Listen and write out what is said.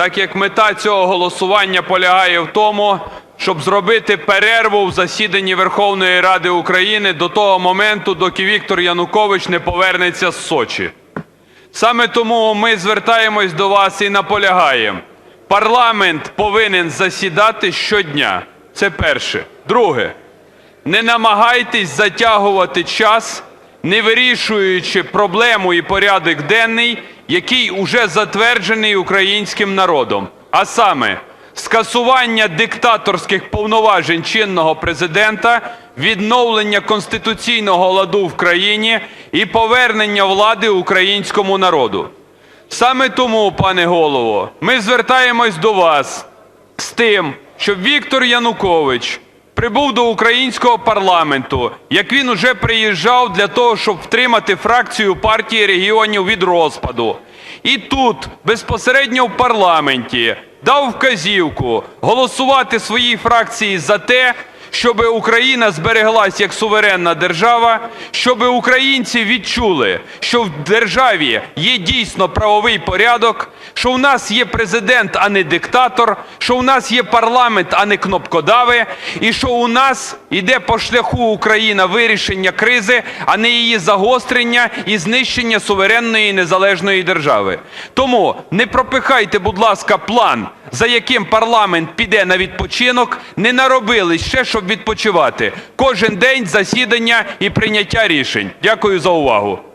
так як мета цього голосування полягає в тому, щоб зробити перерву в засіданні Верховної Ради України до того моменту, доки Віктор Янукович не повернеться з Сочі. Саме тому ми звертаємось до вас і наполягаємо. Парламент повинен засідати щодня. Це перше. Друге. Не намагайтесь затягувати час, не вирішуючи проблему і порядок денний, який уже затверджений українським народом. А саме, скасування диктаторських повноважень чинного президента, відновлення конституційного ладу в країні і повернення влади українському народу. Саме тому, пане голово, ми звертаємось до вас з тим, щоб Віктор Янукович прибув до українського парламенту, як він уже приїжджав для того, щоб втримати фракцію партії регіонів від розпаду. І тут, безпосередньо в парламенті, дав вказівку голосувати своїй фракції за те, щоб Україна збереглась як суверенна держава, щоб українці відчули, що в державі є дійсно правовий порядок, що в нас є президент, а не диктатор, що в нас є парламент, а не кнопкодави, і що у нас іде по шляху Україна вирішення кризи, а не її загострення і знищення суверенної і незалежної держави. Тому не пропихайте, будь ласка, план, за яким парламент піде на відпочинок, не наробили ще, щоб відпочивати. Кожен день засідання і прийняття рішень. Дякую за увагу.